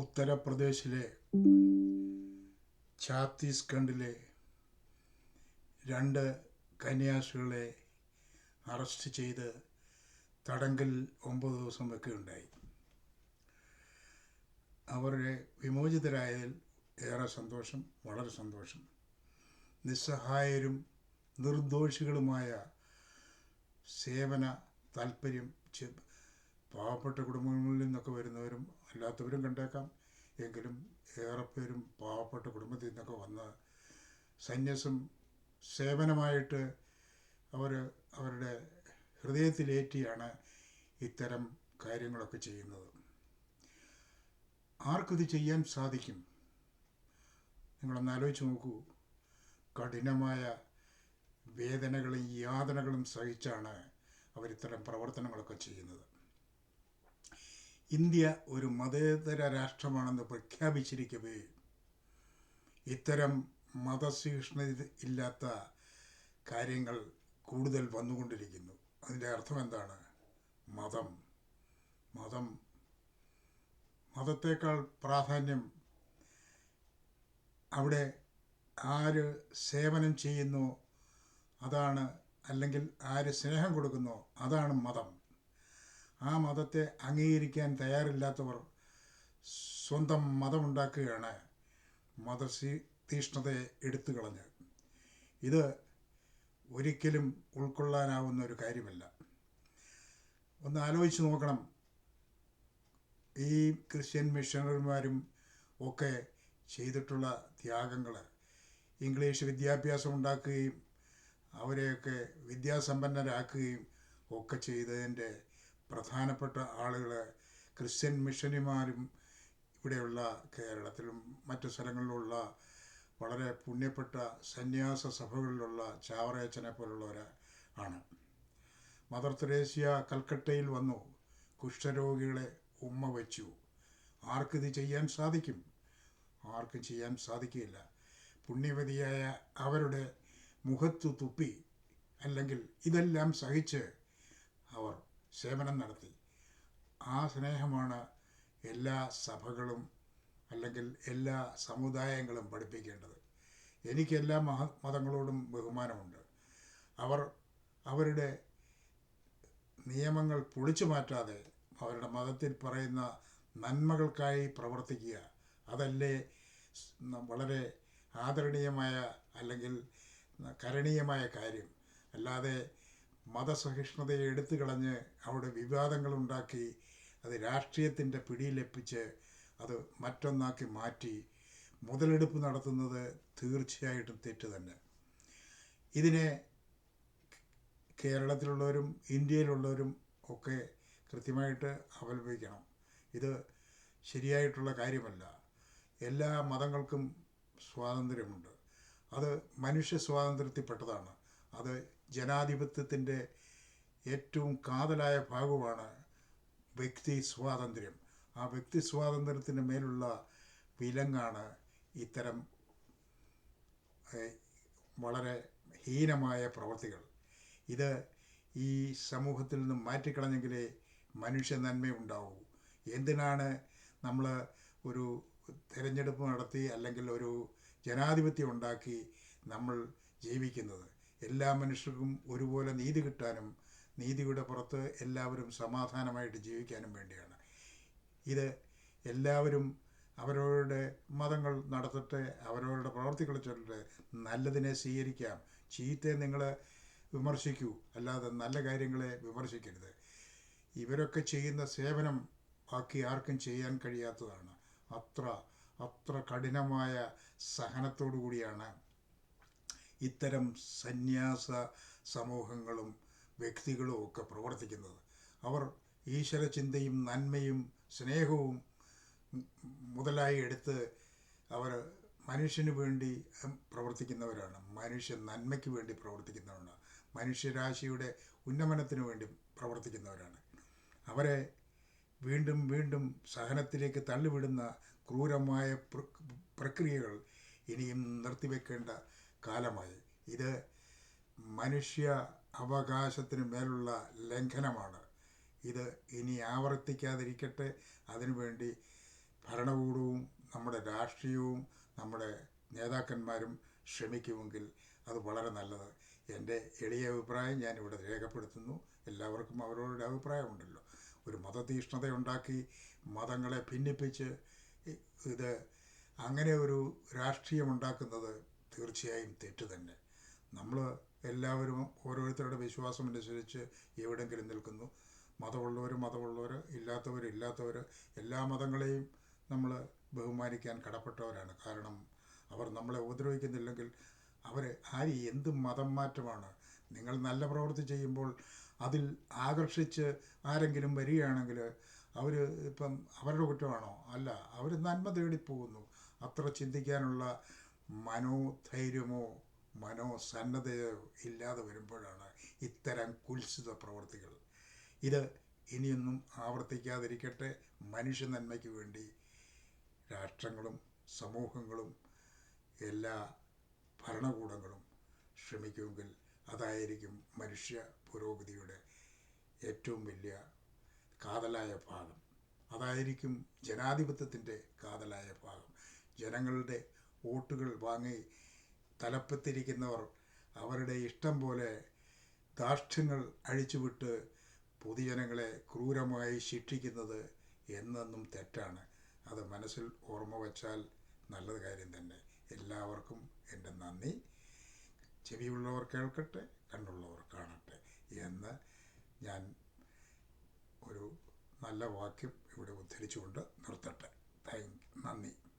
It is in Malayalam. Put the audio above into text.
ഉത്തർപ്രദേശിലെ ഛത്തീസ്ഗഡിലെ രണ്ട് കന്യാസ്ത്രീകളെ അറസ്റ്റ് ചെയ്ത് തടങ്കൽ ഒമ്പത് ദിവസം വെക്കുകയുണ്ടായി. അവരുടെ വിമോചിതരായതിൽ ഏറെ സന്തോഷം വളരെ സന്തോഷം. നിസ്സഹായരും നിർദോഷികളുമായ സേവന താല്പര്യം പാവപ്പെട്ട കുടുംബങ്ങളിൽ നിന്നൊക്കെ വരുന്നവരും അല്ലാത്തവരും കണ്ടേക്കാം. എങ്കിലും ഏറെപ്പേരും പാവപ്പെട്ട കുടുംബത്തിൽ നിന്നൊക്കെ വന്ന് സന്യാസം സേവനമായിട്ട് അവർ അവരുടെ ഹൃദയത്തിലേറ്റിയാണ് ഇത്തരം കാര്യങ്ങളൊക്കെ ചെയ്യുന്നത്. ആർക്കിത് ചെയ്യാൻ സാധിക്കും? നിങ്ങളൊന്ന് ആലോചിച്ച് നോക്കൂ. കഠിനമായ വേദനകളും യാതനകളും സഹിച്ചാണ് അവരിത്തരം പ്രവർത്തനങ്ങളൊക്കെ ചെയ്യുന്നത്. ഇന്ത്യ ഒരു മതേതര രാഷ്ട്രമാണെന്ന് പ്രഖ്യാപിച്ചിരിക്കവേ. ഇത്തരം മതസഹിഷ്ണുത ഇല്ലാത്ത കാര്യങ്ങൾ കൂടുതൽ വന്നുകൊണ്ടിരിക്കുന്നു. അതിന്റെ അർത്ഥം എന്താണ്? മതം. മതം. മതത്തേക്കാൾ പ്രാധാന്യം അവിടെ ആര് സേവനം ചെയ്യുന്നു അതാണ് അല്ലെങ്കിൽ ആര് സ്നേഹം കൊടുക്കുന്നു അതാണ് മതം. ആ മതത്തെ അംഗീകരിക്കാൻ തയ്യാറില്ലാത്തവർ സ്വന്തം മതമുണ്ടാക്കുകയാണ് മതസി തീഷ്ണതയെ എടുത്തു കളഞ്ഞ്. ഇത് ഒരിക്കലും ഉൾക്കൊള്ളാനാവുന്ന ഒരു കാര്യമല്ല. ഒന്ന് ആലോചിച്ച് നോക്കണം. ഈ ക്രിസ്ത്യൻ മിഷണറിമാരും ഒക്കെ ചെയ്തിട്ടുള്ള ത്യാഗങ്ങൾ ഇംഗ്ലീഷ് വിദ്യാഭ്യാസം ഉണ്ടാക്കുകയും അവരെയൊക്കെ വിദ്യാസമ്പന്നരാക്കുകയും ഒക്കെ ചെയ്തതിന്റെ പ്രധാനപ്പെട്ട ആളുകൾ ക്രിസ്ത്യൻ മിഷനിമാരും ഇവിടെയുള്ള കേരളത്തിലും മറ്റു സ്ഥലങ്ങളിലുള്ള വളരെ പുണ്യപ്പെട്ട സന്യാസ സഭകളിലുള്ള ചാവറയച്ചനെ പോലുള്ളവർ ആണ്. മദർ തെരേസ്യ കൽക്കട്ടയിൽ വന്നു കുഷ്ഠരോഗികളെ ഉമ്മ വെച്ചു. ആർക്കിത് ചെയ്യാൻ സാധിക്കും? ആർക്കും ചെയ്യാൻ സാധിക്കില്ല പുണ്യവതിയായ അവരുടെ മുഖത്തു തുപ്പി അല്ലെങ്കിൽ ഇതെല്ലാം സഹിച്ച് അവർ സേവനം നടത്തി. ആ സ്നേഹമാണ് എല്ലാ സഭകളും അല്ലെങ്കിൽ എല്ലാ സമുദായങ്ങളും പഠിപ്പിക്കേണ്ടത്. എനിക്ക് എല്ലാ മഹ മതങ്ങളോടും ബഹുമാനമുണ്ട്. അവർ അവരുടെ നിയമങ്ങൾ പൊളിച്ചു മാറ്റാതെ അവരുടെ മതത്തിൽ പറയുന്ന നന്മകൾക്കായി പ്രവർത്തിക്കുക അതല്ലേ വളരെ ആദരണീയമായ അല്ലെങ്കിൽ കരണീയമായ കാര്യം. അല്ലാതെ മതസഹിഷ്ണുതയെ എടുത്തു കളഞ്ഞ് അവിടെ വിവാദങ്ങളുണ്ടാക്കി അത് രാഷ്ട്രീയത്തിന്റെ പിടിയിലെപ്പിച്ച് അത് മറ്റൊന്നാക്കി മാറ്റി മുതലെടുപ്പ് നടത്തുന്നത് തീർച്ചയായിട്ടും തെറ്റ് തന്നെ. ഇതിനെ കേരളത്തിലുള്ളവരും ഇന്ത്യയിലുള്ളവരും ഒക്കെ കൃത്യമായിട്ട് അവലംബിക്കണം. ഇത് ശരിയായിട്ടുള്ള കാര്യമല്ല. എല്ലാ മതങ്ങൾക്കും സ്വാതന്ത്ര്യമുണ്ട്. അത് മനുഷ്യ സ്വാതന്ത്ര്യത്തിൽപ്പെട്ടതാണ്. അത് ജനാധിപത്യത്തിന്റെ ഏറ്റവും കാതലായ ഭാഗമാണ് വ്യക്തി സ്വാതന്ത്ര്യം. ആ വ്യക്തി സ്വാതന്ത്ര്യത്തിന് മേലുള്ള വിലങ്ങാണ് ഇത്തരം വളരെ ഹീനമായ പ്രവൃത്തികൾ ഇത് ഈ സമൂഹത്തിൽ നിന്ന് മാറ്റിക്കളഞ്ഞെങ്കിലേ മനുഷ്യ നന്മയുണ്ടാവൂ. എന്തിനാണ് നമ്മൾ ഒരു തിരഞ്ഞെടുപ്പ് നടത്തി അല്ലെങ്കിൽ ഒരു ജനാധിപത്യം ഉണ്ടാക്കി നമ്മൾ ജീവിക്കുന്നത്? എല്ലാ മനുഷ്യർക്കും ഒരുപോലെ നീതി കിട്ടാനും നീതിയുടെ പുറത്ത് എല്ലാവരും സമാധാനമായിട്ട് ജീവിക്കാനും വേണ്ടിയാണ്. ഇത് എല്ലാവരും അവരവരുടെ മതങ്ങൾ നടത്തട്ടെ അവരവരുടെ പ്രവർത്തികൾ ചൊല്ലട്ടെ നല്ലതിനെ സ്വീകരിക്കാം. ചീത്തയെ നിങ്ങൾ വിമർശിക്കൂ. അല്ലാതെ നല്ല കാര്യങ്ങളെ വിമർശിക്കരുത്. ഇവരൊക്കെ ചെയ്യുന്ന സേവനം ബാക്കി ആർക്കും ചെയ്യാൻ കഴിയാത്തതാണ്. അത്ര അത്ര കഠിനമായ സഹനത്തോടു കൂടിയാണ് ഇത്തരം സന്യാസ സമൂഹങ്ങളും വ്യക്തികളും ഒക്കെ പ്രവർത്തിക്കുന്നത്. അവർ ഈശ്വര ചിന്തയും നന്മയും സ്നേഹവും മുതലായി എടുത്ത് അവർ മനുഷ്യന് വേണ്ടി പ്രവർത്തിക്കുന്നവരാണ്. മനുഷ്യ നന്മയ്ക്ക് വേണ്ടി പ്രവർത്തിക്കുന്നവരാണ്. മനുഷ്യരാശിയുടെ ഉന്നമനത്തിന് വേണ്ടി പ്രവർത്തിക്കുന്നവരാണ്. അവരെ വീണ്ടും വീണ്ടും സഹനത്തിലേക്ക് തള്ളിവിടുന്ന ക്രൂരമായ പ്രക്രിയകൾ ഇനിയും നിർത്തിവെക്കേണ്ട കാലമായി. ഇത് മനുഷ്യ അവകാശത്തിന് മേലുള്ള ലംഘനമാണ്. ഇത് ഇനി ആവർത്തിക്കാതിരിക്കട്ടെ. അതിനുവേണ്ടി ഭരണകൂടവും നമ്മുടെ രാഷ്ട്രീയവും നമ്മുടെ നേതാക്കന്മാരും ശ്രമിക്കുമെങ്കിൽ അത് വളരെ നല്ലത്. എന്റെ എളിയ അഭിപ്രായം ഞാനിവിടെ രേഖപ്പെടുത്തുന്നു. എല്ലാവർക്കും അവരവരുടെ അഭിപ്രായമുണ്ടല്ലോ. ഒരു മതതീഷ്ണത ഉണ്ടാക്കി മതങ്ങളെ ഭിന്നിപ്പിച്ച് ഇത് അങ്ങനെ ഒരു രാഷ്ട്രീയം ഉണ്ടാക്കുന്നത് തീർച്ചയായും തെറ്റ് തന്നെ. നമ്മൾ എല്ലാവരും ഓരോരുത്തരുടെ വിശ്വാസം അനുസരിച്ച് എവിടെങ്കിലും നിൽക്കുന്നു. മതമുള്ളവർ മതമുള്ളവർ ഇല്ലാത്തവർ ഇല്ലാത്തവർ എല്ലാ മതങ്ങളെയും നമ്മൾ ബഹുമാനിക്കാൻ കടപ്പെട്ടവരാണ്. കാരണം അവർ നമ്മളെ ഉപദ്രവിക്കുന്നില്ലെങ്കിൽ അവർ ആര് എന്ത് മതം മാറ്റമാണ്? നിങ്ങൾ നല്ല പ്രവൃത്തി ചെയ്യുമ്പോൾ അതിൽ ആകർഷിച്ച് ആരെങ്കിലും വരികയാണെങ്കിൽ അവർ ഇപ്പം അവരുടെ കുറ്റമാണോ? അല്ല അവർ നന്മ തേടിപ്പോകുന്നു. അത്ര ചിന്തിക്കാനുള്ള മനോധൈര്യമോ മനോസന്നദ്ധയോ ഇല്ലാതെ വരുമ്പോഴാണ് ഇത്തരം കുൽസിത പ്രവർത്തികൾ. ഇത് ഇനിയൊന്നും ആവർത്തിക്കാതിരിക്കട്ടെ. മനുഷ്യ നന്മയ്ക്ക് വേണ്ടി രാഷ്ട്രങ്ങളും സമൂഹങ്ങളും എല്ലാ ഭരണകൂടങ്ങളും ശ്രമിക്കുമെങ്കിൽ അതായിരിക്കും മനുഷ്യ പുരോഗതിയുടെ ഏറ്റവും വലിയ കാതലായ ഭാഗം. അതായിരിക്കും ജനാധിപത്യത്തിന്റെ കാതലായ ഭാഗം. ജനങ്ങളുടെ വോട്ടുകൾ വാങ്ങി തലപ്പത്തിരിക്കുന്നവർ അവരുടെ ഇഷ്ടം പോലെ ധാർഷ്ട്യങ്ങൾ അഴിച്ചുവിട്ട് പൊതുജനങ്ങളെ ക്രൂരമായി ശിക്ഷിക്കുന്നത് എന്നെന്നും തെറ്റാണ്. അത് മനസ്സിൽ ഓർമ്മ വച്ചാൽ നല്ലത് കാര്യം തന്നെ. എല്ലാവർക്കും എന്റെ നന്ദി. ചെവിയുള്ളവർ കേൾക്കട്ടെ കണ്ണുള്ളവർ കാണട്ടെ എന്ന് ഞാൻ ഒരു നല്ല വാക്യം ഇവിടെ ഉദ്ധരിച്ചുകൊണ്ട് നിർത്തട്ടെ. താങ്ക് നന്ദി.